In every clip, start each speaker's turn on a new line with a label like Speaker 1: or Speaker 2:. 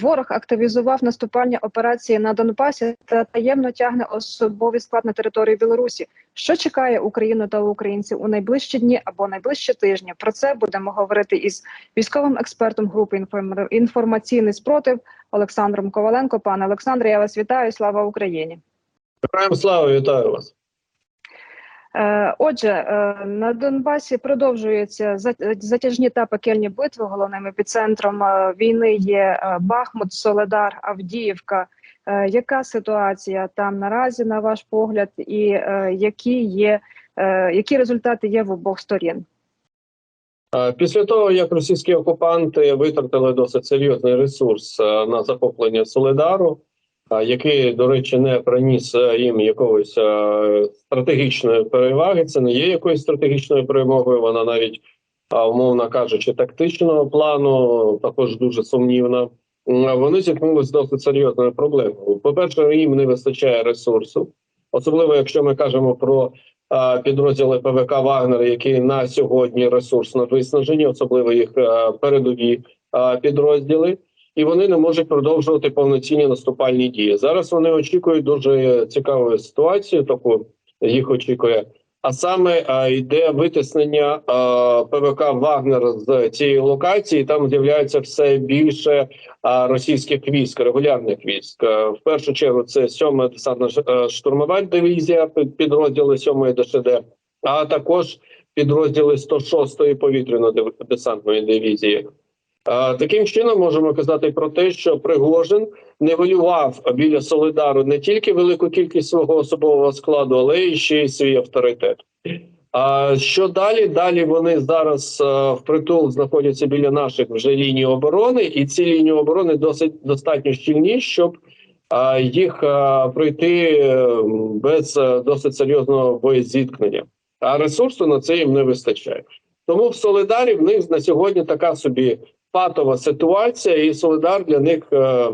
Speaker 1: ворог активізував наступальні операції на Донбасі та таємно тягне особовий склад на території Білорусі. Що чекає Україну та українців у найближчі дні або найближчі тижні? Про це будемо говорити із військовим експертом групи «Інформ- інформаційний спротив Олександром Коваленко. Пане Олександре, я вас вітаю. Слава Україні.
Speaker 2: Героям слава, вітаю вас.
Speaker 1: Е, Отже, е, на Донбасі продовжуються затяжні та пекельні битви. Головним епіцентром е, війни є Бахмут, Соледар, Авдіївка. Яка ситуація там наразі, на ваш погляд, і які є які результати є в обох сторін?
Speaker 2: Після того, як російські окупанти витратили досить серйозний ресурс на захоплення Солидару, е, який, до речі, не приніс е, їм якоїсь е, стратегічної переваги, це не є якоюсь стратегічною перемогою. Вона навіть, умовно кажучи, тактичного плану також дуже сумнівна. Вони зіткнулися з досить серйозною проблемою. По-перше, їм не вистачає ресурсу, особливо якщо ми кажемо про підрозділи ПВК Вагнер, які на сьогодні ресурсно виснажені, особливо їх е, передові підрозділи, і вони не можуть продовжувати повноцінні наступальні дії. Зараз вони очікують дуже цікаву ситуацію. Таку їх очікує. А саме е, йде витиснення е, ПВК Вагнер з цієї локації. Там з'являється все більше е, російських військ, регулярних військ. Е, В першу чергу це 7-ма десантна е, штурмова дивізія, під- підрозділи 7-ї ДШД, а також підрозділи 106-ї повітряно-десантної дивізії. Е, Таким чином можемо казати про те, що Пригожин нивелював біля Солидару не тільки велику кількість свого особового складу, але й ще й свій авторитет. А що далі? Далі вони зараз е, впритул знаходяться біля наших вже ліній оборони, і ці лінії оборони досить достатньо щільні, щоб е, їх пройти без досить серйозного боєзіткнення. А ресурсу на це їм не вистачає. Тому в Солидарі в них на сьогодні така собі патова ситуація, і Солидар для них е,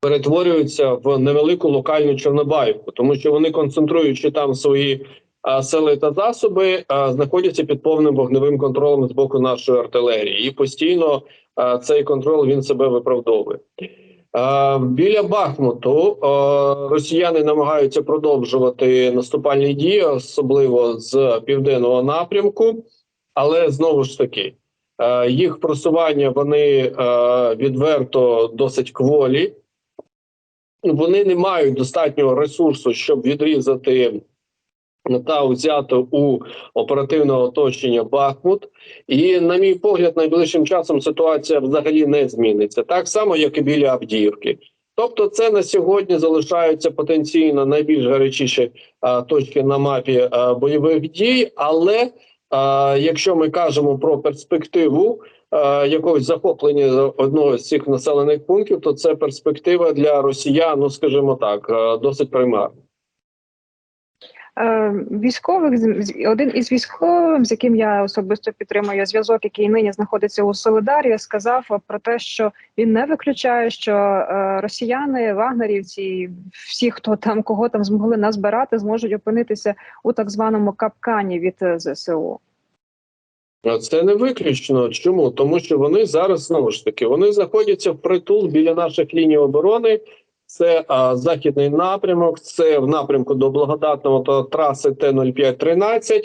Speaker 2: перетворюється в невелику локальну Чорнобаївку, тому що вони концентруючи там свої е, сили та засоби, е, знаходяться під повним вогневим контролем з боку нашої артилерії, і постійно цей контроль він себе виправдовує. Біля Бахмуту росіяни намагаються продовжувати наступальні дії, особливо з південного напрямку, але знову ж таки. Е, Їх просування вони е, відверто досить кволі. Вони не мають достатнього ресурсу, щоб відрізати та взяти у оперативне оточення Бахмут. І, на мій погляд, найближчим часом ситуація взагалі не зміниться, так само, як і біля Авдіївки. Тобто, це на сьогодні залишаються потенційно найбільш гарячіші а, точки на мапі бойових дій, але якщо ми кажемо про перспективу якогось захоплення одного з цих населених пунктів, то це перспектива для росіян, ну скажімо так, досить примарна.
Speaker 1: Е, Військових один із військових, з яким я особисто підтримую зв'язок, який нині знаходиться у Солидарі, сказав про те, що він не виключає, що е, росіяни, вагнерівці, всі, хто там кого там змогли назбирати, зможуть опинитися у так званому капкані від е, ЗСУ.
Speaker 2: Це не виключно. Чому? Тому що вони зараз знову ж таки вони знаходяться в притул біля наших ліній оборони. Це а, західний напрямок, це в напрямку до благодатного та траси Т-0513.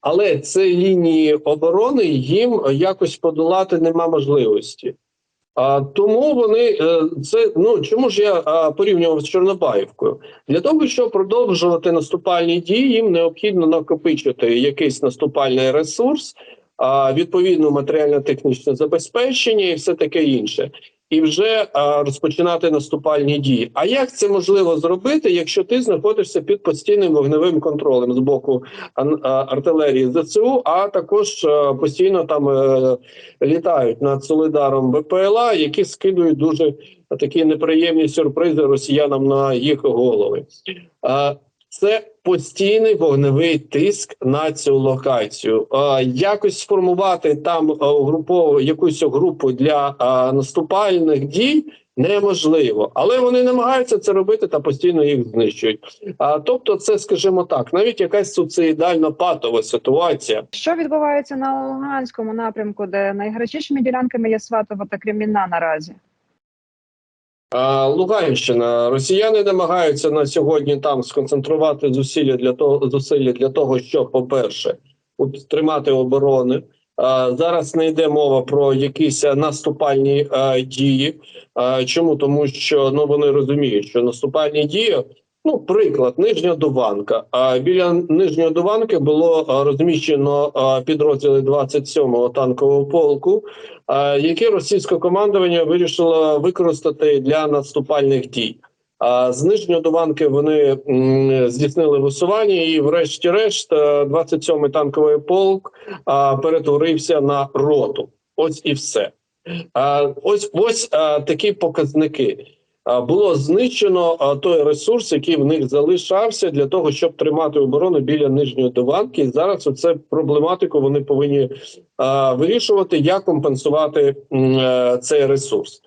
Speaker 2: Але це лінії оборони їм якось подолати нема можливості. А, тому вони е, це ну чому ж я а, порівнював з Чорнобаївкою? Для того, щоб продовжувати наступальні дії, їм необхідно накопичити якийсь наступальний ресурс, а, відповідно матеріально-технічне забезпечення і все таке інше, і вже розпочинати наступальні дії. А як це можливо зробити, якщо ти знаходишся під постійним вогневим контролем з боку артилерії ЗСУ, а також постійно там е, літають над Солидаром БПЛА, які скидують дуже такі неприємні сюрпризи росіянам на їх голови. Це постійний вогневий тиск на цю локацію. Якось сформувати там групову якусь групу для наступальних дій неможливо, але вони намагаються це робити та постійно їх знищують. А тобто, це, скажімо так, навіть якась суцидальна патова ситуація.
Speaker 1: Що відбувається на Луганському напрямку, де найгарячішими ділянками є Сватово та Кремінна наразі?
Speaker 2: Луганщина. Росіяни намагаються на сьогодні там сконцентрувати зусилля для того, зусилля для того, щоб, по-перше, тримати оборони. Зараз не йде мова про якісь наступальні дії. А, чому? Тому що ну вони розуміють, що наступальні дії. Ну, приклад, нижня Дуванка. А біля нижньої Дуванки було розміщено підрозділи 27-го танкового полку, які російське командування вирішило використати для наступальних дій. З нижньої Дуванки вони здійснили висування, і, врешті-решт, е, 27-й танковий полк перетворився на роту. Ось і все. Ось ось такі показники. Було знищено той ресурс, який в них залишався для того, щоб тримати оборону біля нижньої Дуванки. І зараз оце проблематику вони повинні вирішувати, як компенсувати е, цей ресурс.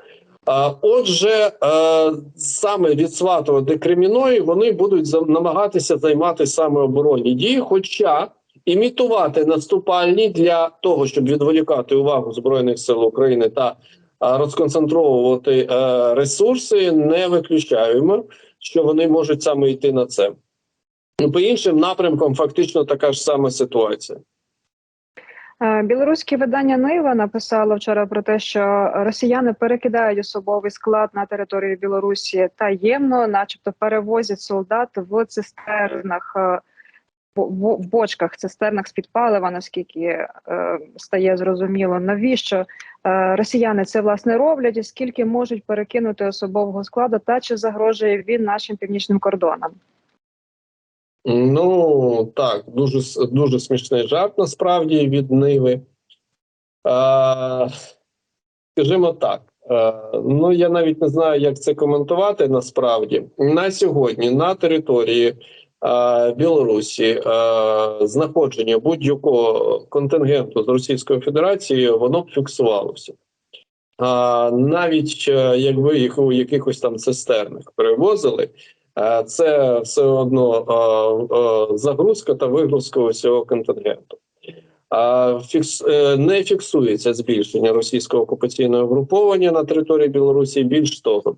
Speaker 2: Отже, саме від Сватова до Креміної вони будуть намагатися займати саме оборонні дії, хоча імітувати наступальні для того, щоб відволікати увагу збройних сил України та розконцентровувати е, ресурси, не виключаємо, що вони можуть саме йти на це. Ну, По іншим напрямкам фактично така ж сама ситуація.
Speaker 1: Е, Білоруське видання Нива написало вчора про те, що росіяни перекидають особовий склад на територію Білорусі таємно, начебто перевозять солдат в цистернах, е, в, бочках, цистернах з під палива, наскільки е, стає зрозуміло, навіщо е, росіяни це власне роблять, і скільки можуть перекинути особового складу, та чи загрожує він нашим північним кордонам?
Speaker 2: Ну так, дуже дуже смішний жарт насправді від Ниви. А, скажімо так. е, Ну я навіть не знаю, як це коментувати. Насправді на сьогодні на території е, Білорусі е, знаходження будь-якого контингенту з Російської Федерації воно б фіксувалося. Навіть е, якби їх у якихось там цистернах перевозили, е, це все одно е, е, загрузка та вигрузка усього контингенту. Е, не фіксується збільшення російського окупаційного груповання на території Білорусі. Більш того,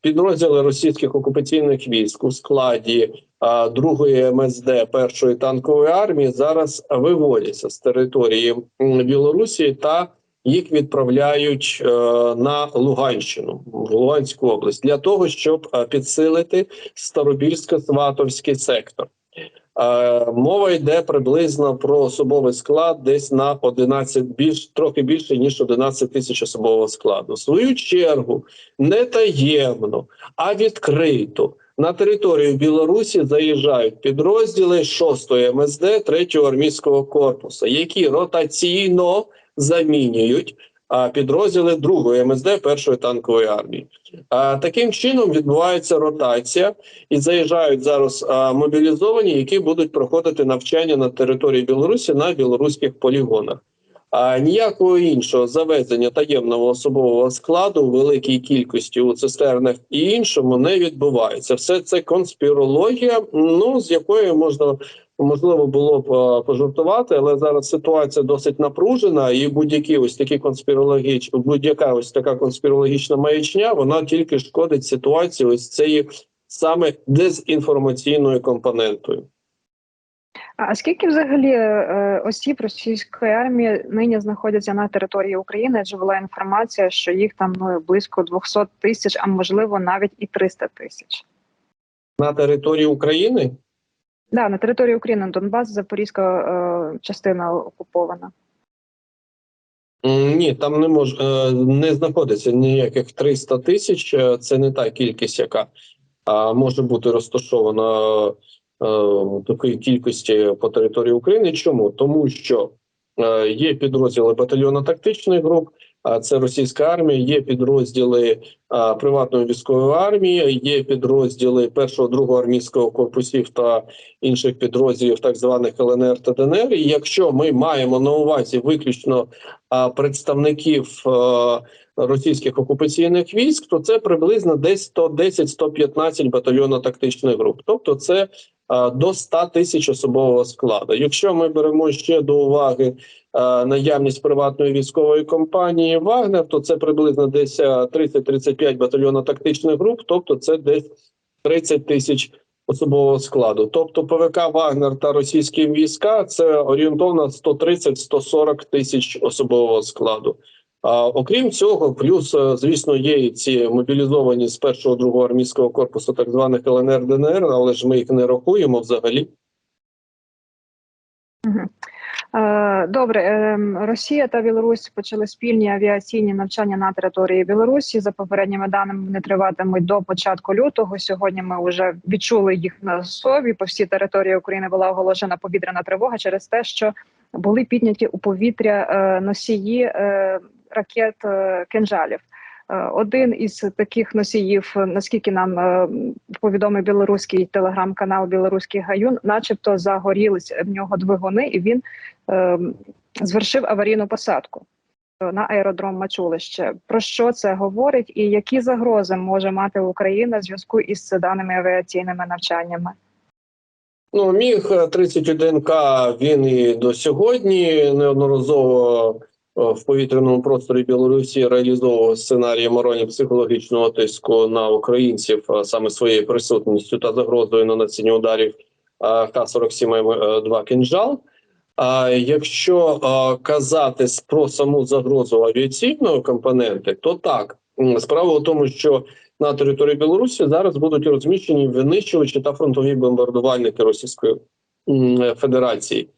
Speaker 2: підрозділи російських окупаційних військ у складі другої МСД першої танкової армії зараз виводяться з території Білорусі та їх відправляють е, на Луганщину в Луганську область для того, щоб е, підсилити Старобільсько-Сватовський сектор. Е, Мова йде приблизно про особовий склад десь на 11, більш трохи більше ніж 11 тисяч особового складу. В свою чергу не таємно, а відкрито на територію Білорусі заїжджають підрозділи 6-ї МСД 3-го армійського корпусу, які ротаційно замінюють підрозділи 2-ї МСД 1-ї танкової армії. Таким чином відбувається ротація і заїжджають зараз мобілізовані, які будуть проходити навчання на території Білорусі на білоруських полігонах. А ніякого іншого завезення таємного особового складу у великій кількості у цистернах і іншому не відбувається. Все це конспірологія, ну з якою можна можливо було б е, пожартувати, але зараз ситуація досить напружена, і будь-які ось такі конспірологіч, будь-яка ось така конспірологічна маячня, вона тільки шкодить ситуації ось цієї саме дезінформаційною компонентою.
Speaker 1: А скільки взагалі е, осіб російської армії нині знаходяться на території України? Адже була інформація, що їх там ну, близько 200 тисяч, а можливо навіть і 300 тисяч.
Speaker 2: На території України
Speaker 1: Да, на території України Донбас, Запорізька е, частина окупована.
Speaker 2: Ні, там не мож е, не знаходиться ніяких 300 тисяч. Е, Це не та кількість, яка може бути розташована е, такої кількості по території України. Чому? Тому що є підрозділи батальйону тактичних груп, це російська армія, є підрозділи приватної військової армії, є підрозділи першого другого армійського корпусів та інших підрозділів, так званих ЛНР та ДНР. І якщо ми маємо на увазі виключно представників російських окупаційних військ, то це приблизно десь 110-115 батальйонно-тактичних груп. Тобто, це до 100 тисяч особового складу. Якщо ми беремо ще до уваги наявність приватної військової компанії Вагнер, то це приблизно десь е, 30-35 батальйонно-тактичних груп, тобто це десь 30 тисяч особового складу. Тобто ПВК Вагнер та російські війська це орієнтовно 130-140 тисяч особового складу. А окрім цього, плюс, е, звісно, є і ці мобілізовані з першого другого армійського корпусу, так званих ЛНР ДНР, але ж ми їх не рахуємо взагалі.
Speaker 1: Е, Добре, ем, Росія та Білорусь почали спільні авіаційні навчання на території Білорусі. За попередніми даними вони триватимуть до початку лютого. Сьогодні ми вже відчули їх на собі. По всій території України була оголошена повітряна тривога через те, що були підняті у повітря е, носії е, ракет е, кинжалів. Е, Один із таких носіїв, наскільки нам е, повідомив білоруський телеграм-канал Білоруський Гаюн, начебто загорілись в нього двигуни, і він звершив аварійну посадку на аеродром Мачулище. Про що це говорить, і які загрози може мати Україна в зв'язку із даними авіаційними навчаннями?
Speaker 2: Ну, міг 31К він і до сьогодні неодноразово в повітряному просторі Білорусі реалізовував сценарії морально психологічного тиску на українців саме своєю присутністю та загрозою нанесення ударів е, Х-47М2 «Кінжал». А якщо е, казати про саму загрозу авіаційної компоненти, то так справа в тому, що на території Білорусі зараз будуть розміщені винищувачі та фронтові бомбардувальники Російської Федерації.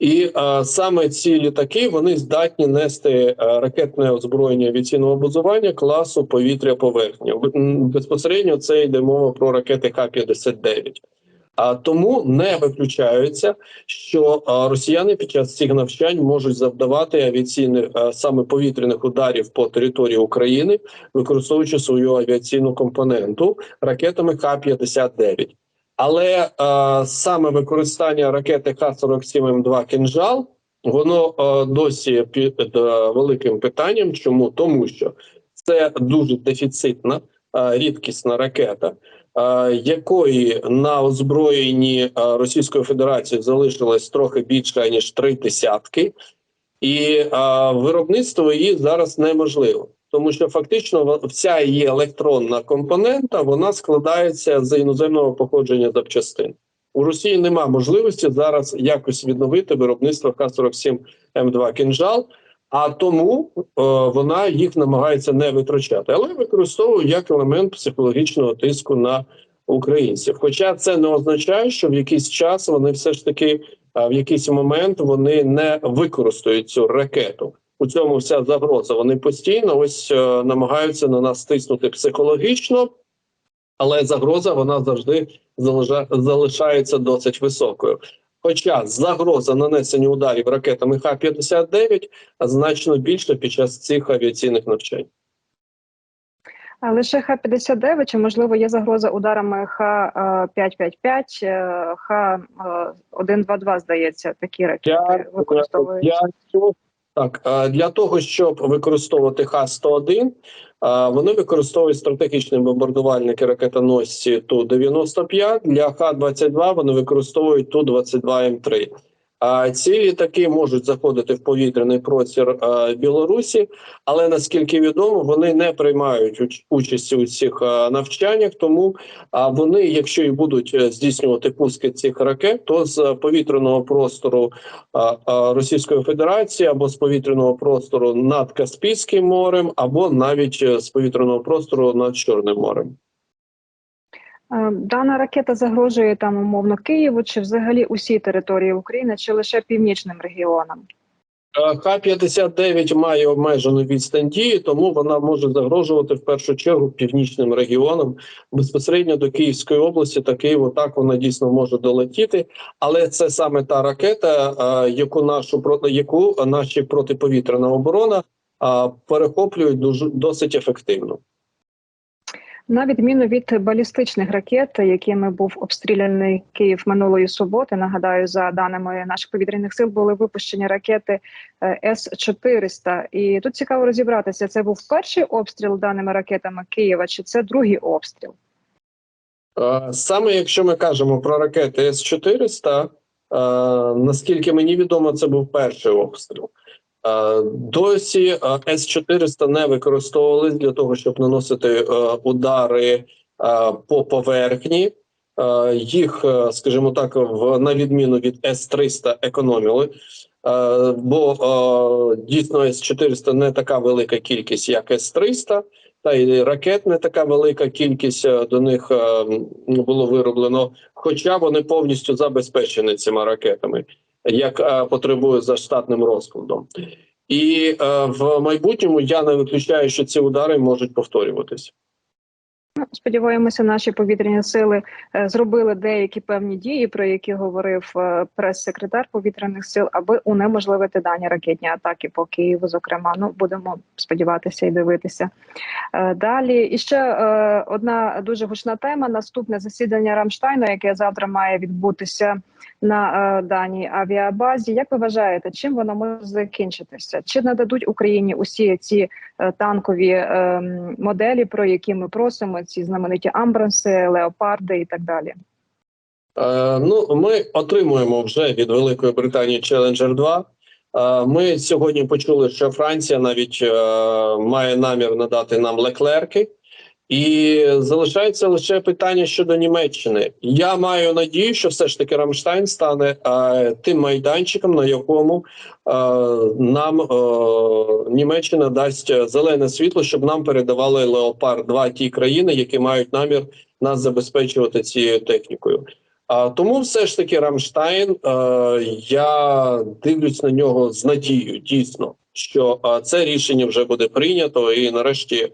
Speaker 2: І е, саме ці літаки вони здатні нести е, ракетне озброєння авіаційного базування класу повітря поверхня. Безпосередньо це йде мова про ракети Х-59. А тому не виключається, що е, росіяни під час цих навчань можуть завдавати авіаційних саме повітряних ударів по території України, використовуючи свою авіаційну компоненту ракетами Х-59. Але е, саме використання ракети Х-47М2 «Кинжал» воно е, досі під е, великим питанням. Чому? Тому що це дуже дефіцитна, е, рідкісна ракета, е, якої на озброєнні е, Російської Федерації залишилось трохи більше ніж три десятки, і е, виробництво її зараз неможливо. Тому що фактично вся її електронна компонента вона складається з іноземного походження запчастин. У Росії нема можливості зараз якось відновити виробництво Х-47 М2 «Кінжал», а тому е, вона їх намагається не витрачати, але використовує як елемент психологічного тиску на українців. Хоча це не означає, що в якийсь час вони все ж таки е, в якийсь момент вони не використають цю ракету. У цьому вся загроза. Вони постійно ось е, намагаються на нас тиснути психологічно, але загроза вона завжди залишається досить високою. Хоча загроза нанесення ударів ракетами Х-59 значно більше під час цих авіаційних навчань.
Speaker 1: А Лише Х-59, чи можливо є загроза ударами Х-555, Х-122, здається, такі ракети використовують.
Speaker 2: Так для того, щоб використовувати Х-101, е, вони використовують стратегічні бомбардувальники ракетоносці Ту-95. Для Х-22 вони використовують Ту-22М3. А ці літаки можуть заходити в повітряний простір е, Білорусі, але наскільки відомо, вони не приймають уч- участі у цих е, навчаннях. Тому вони, якщо і будуть е, здійснювати пуски цих ракет, то з повітряного простору Російської Федерації або з повітряного простору над Каспійським морем, або навіть з повітряного простору над Чорним морем.
Speaker 1: Е, Дана ракета загрожує там умовно Києву, чи взагалі усій території України, чи лише північним регіонам?
Speaker 2: Е, Х-59 має обмежену відстань дії, тому вона може загрожувати в першу чергу північним регіонам безпосередньо до Київської області та Києву. Так вона дійсно може долетіти, але це саме та ракета, е, яку нашу яку наші протиповітряна оборона перехоплюють досить ефективно.
Speaker 1: На відміну від балістичних ракет, якими був обстріляний Київ минулої суботи. Нагадаю, за даними наших повітряних сил, були випущені ракети е, С 400 І тут цікаво розібратися. Це був перший обстріл даними ракетами Києва, чи це другий обстріл?
Speaker 2: Е, Саме якщо ми кажемо про ракети С-400, е, наскільки мені відомо, це був перший обстріл. Е, Досі е, С-400 не використовувались для того, щоб наносити е, удари по поверхні. Їх, скажімо так, на відміну від С-300 економили. Е, Бо дійсно С-400 не така велика кількість, як С-300 та й ракет не така велика кількість до них було вироблено, хоча вони повністю забезпечені цими ракетами, як е, потребує за штатним розкладом. І е, в майбутньому я не виключаю, що ці удари можуть повторюватися.
Speaker 1: Сподіваємося, наші повітряні сили е, зробили деякі певні дії, про які говорив е, прес-секретар повітряних сил, аби унеможливити дані ракетні атаки по Києву. Зокрема, ну будемо сподіватися і дивитися. Е, Далі і ще одна дуже гучна тема: наступне засідання Рамштайну, яке завтра має відбутися на даній авіабазі. Як ви вважаєте, чим воно може закінчитися? Чи нададуть Україні усі ці танкові е, моделі, про які ми просимо, ці знамениті Амбранси, Леопарди і так далі?
Speaker 2: Е, ну, ми отримуємо вже від Великої Британії Challenger 2. Е, ми сьогодні почули, що Франція навіть е, має намір надати нам леклерки. І залишається лише питання щодо Німеччини. Я маю надію, що все ж таки Рамштайн стане е, тим майданчиком, на якому е, нам е, Німеччина дасть зелене світло, щоб нам передавали Леопард 2 ті країни, які мають намір нас забезпечувати цією технікою. А тому, все ж таки, Рамштайн, е, я дивлюсь на нього з надією, дійсно, що е, це рішення вже буде прийнято, і нарешті е,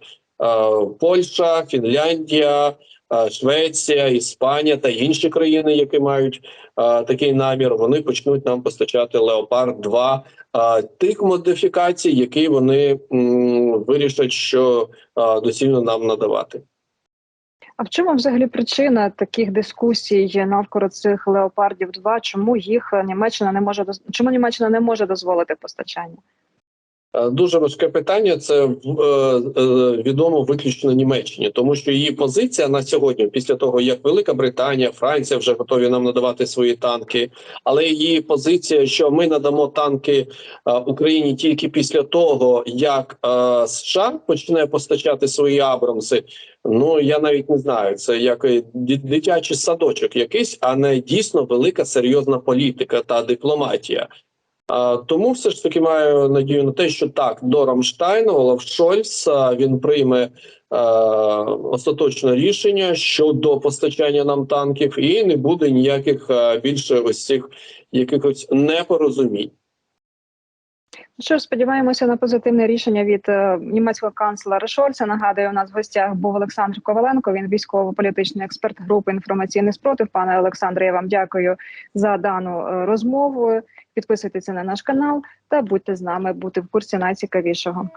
Speaker 2: Польща, Фінляндія, е, Швеція, Іспанія та інші країни, які мають е, такий намір, вони почнуть нам постачати Леопард 2 е, тих модифікацій, які вони вирішать, що е, доцільно нам надавати.
Speaker 1: А в чому взагалі причина таких дискусій навколо цих леопардів 2 Чому їх Німеччина не може чому Німеччина не може дозволити постачання?
Speaker 2: Е, Дуже важке питання. Це е, е, відомо виключно Німеччині, тому що її позиція на сьогодні, після того як Велика Британія, Франція вже готові нам надавати свої танки, але її позиція, що ми надамо танки Україні тільки після того, як США почне постачати свої Абрамси. Ну я навіть не знаю. Це як дитячий садочок якийсь, а не дійсно велика серйозна політика та дипломатія. А, тому все ж таки маю надію на те, що так до Рамштайну Олаф Шольц він прийме е, остаточне рішення щодо постачання нам танків, і не буде ніяких більше ось цих якихось непорозумінь.
Speaker 1: Що ж, сподіваємося на позитивне рішення від е, німецького канцлера Шольца. Нагадую, у нас в гостях був Олександр Коваленко. Він військово-політичний експерт групи інформаційний спротив. Пане Олександре, я вам дякую за дану е, розмову. Підписуйтеся на наш канал та будьте з нами, бути в курсі найцікавішого.